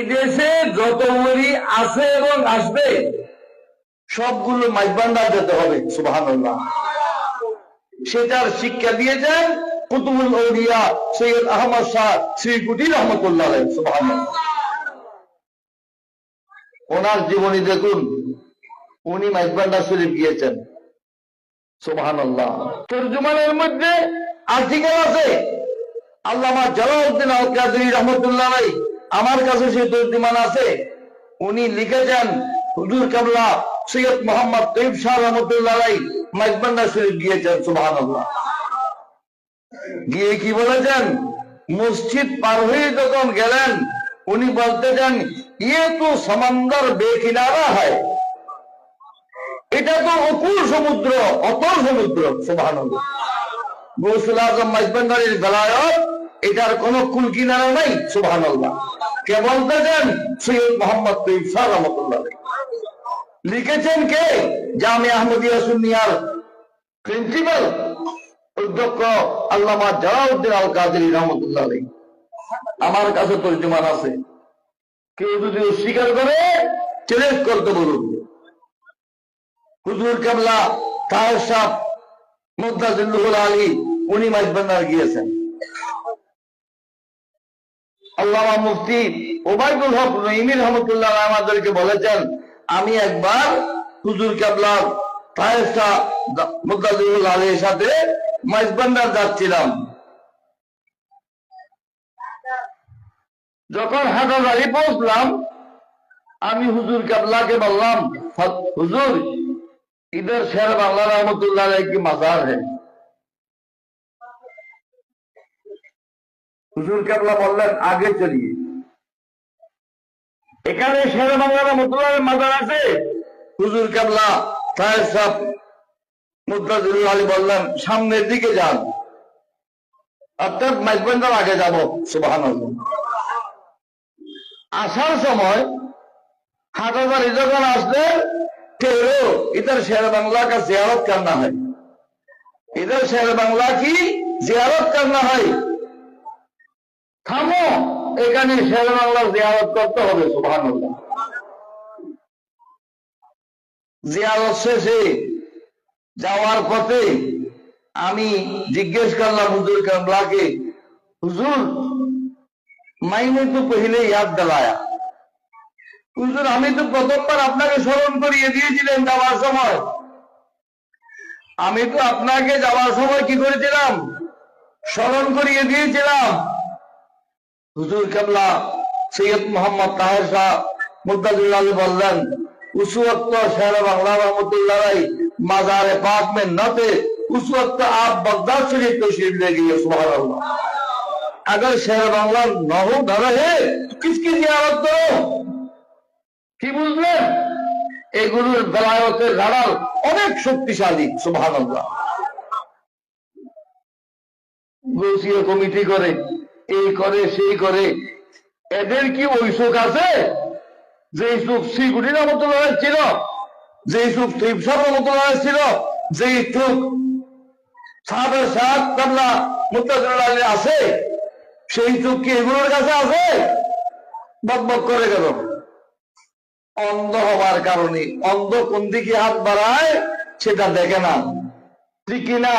এই দেশে যত ওলি আছে এবং আসবে, সবগুলো মাইজবান্ডার যেতে হবে সুবাহ সেটার শিক্ষা দিয়েছেন কুতুবুল ওলিয়া সৈয়দ আহমদ শাহ শ্রীকুটি রহমতুল্লাহ সুবাহ ওনার জীবনী দেখুন, উনি মাইজবান্ডার শরীফ গিয়েছেন সুবাহান আল্লাহ তর্জমানের মধ্যে আর্টিকেল আছে, আল্লামা জালাউদ্দিন আল কাদরি রহমতুল্লাহ আমার কাছে সেই তর্জমান আছে, উনি লিখেছেন, হুজুর কাবলা সৈয়দ মোহাম্মদ তৈব শাহ রহমতুল্লাহ ভাই শরীফ গিয়েছেন আল্লাহ গিয়ে কি বলেছেন? মসজিদ পার হয়ে যখন গেলেন, উনি বলতে চান ইয়ে তো সমন্দর বেকিনারা হয়। এটা তো অকুল সমুদ্র, অতল সমুদ্র সুবাহ গৌসুল আজম মাইজবান্ডারির বেলায়ত এটার কোন কুল কিনারা নাই সুবাহ কে বলতেছেন? সৈয়দ মোহাম্মদ শাহ রহমতুল্লাহ। লিখেছেন কে? জামি আহমদিয়া সুনিয়ার প্রিন্সিপাল, অধ্যক্ষ আল্লামা জালাউদ্দিন আল কাদের রহমতুল্লাহ আমার কাছে তর্জমান আছে। কেউ যদি অস্বীকার করে, চ্যালেঞ্জ করতে বলুন। হুজুর কাবলা তাহের সাহ মুদাজুল্লুহুল আলী, উনি মাইজবান্ডার গিয়েছেন। আল্লামা মুফতি ওবায়দুল হক নঈমি রহমতুল্লাহ আমাদেরকে বলেছেন, আমি একবার হুজুর কাবলার ফায়েসা মুদাদুল আলীর সাথে মাইজবান্ডার যাচ্ছিলাম। যখন হাটাদারি পৌঁছলাম, আমি হুজুর কাবলাকে বললাম, হুজুর ইদের শের বাংলা রহমতুল্লাহ কি মাজার হ্যাঁ হুজুর কেবলা বললেন আগে চলিয়ে এখানে শের বাংলা রহমতুল্লাহ মাজার আছে। হুজুর কেবলা সাহেব সাহ মুদ্রাজুল আলী বললেন সামনের দিকে যান। অর্থাৎ মাইজবেন্দার আগে যাব সুবাহান আসার সময় হাটাজারি যখন আসলে কেউ ইতার শের বাংলা কা জিয়ারত কান্না হয়? ইতার শের বাংলা কি জিয়ারত কান্না হয়? এখানে শের বাংলার জিয়ারত করতে হবে সুহান জিয়ারত শেষে যাওয়ার পথে আমি জিজ্ঞেস করলাম হুজুর কামলাকে, হুজুর, মাইনে তো পহিলে ইয়াদ দালায়া। হুজুর, আমি তো প্রথমবার আপনাকে স্মরণ করিয়ে দিয়েছিলেন যাওয়ার সময়। আমি তো আপনাকে যাওয়ার সময় কি করেছিলাম? স্মরণ করিয়ে দিয়েছিলাম। হুজুর কাবলা সৈয়দ মোহাম্মদ তাহের শাহ মুদাদুল্লাহ বললেন उस वक्त शहर बांग्ला रहमतुल्लाह मजार पाक में न थे उस वक्त आप बगदाद शरीफ तशरीफ ले गए सुबह अल्लाह अगर शहर बांग्ला न हो न रहे तो किसकी जियारत करो কি বুঝলেন এগুলোর বেলায়তের রাডার অনেক শক্তিশালী সুভান গৌসীয় কমিটি করে এই করে, সেই করে। এদের কি ওই সুখ আছে? যে সুখ শ্রীগুটির মতো ছিল যে সুখ ত্রিপসার মতো ছিল যে সুখ সাহেবের সাত কামলা মুক্তাজুল্লাহ আছে সেই সুখ কি এগুলোর কাছে আছে? বক বক করে গেল অন্ধ হওয়ার কারণে। অন্ধ কোন দিকে হাত বাড়ায়, সেটা দেখে না। ঠিক না?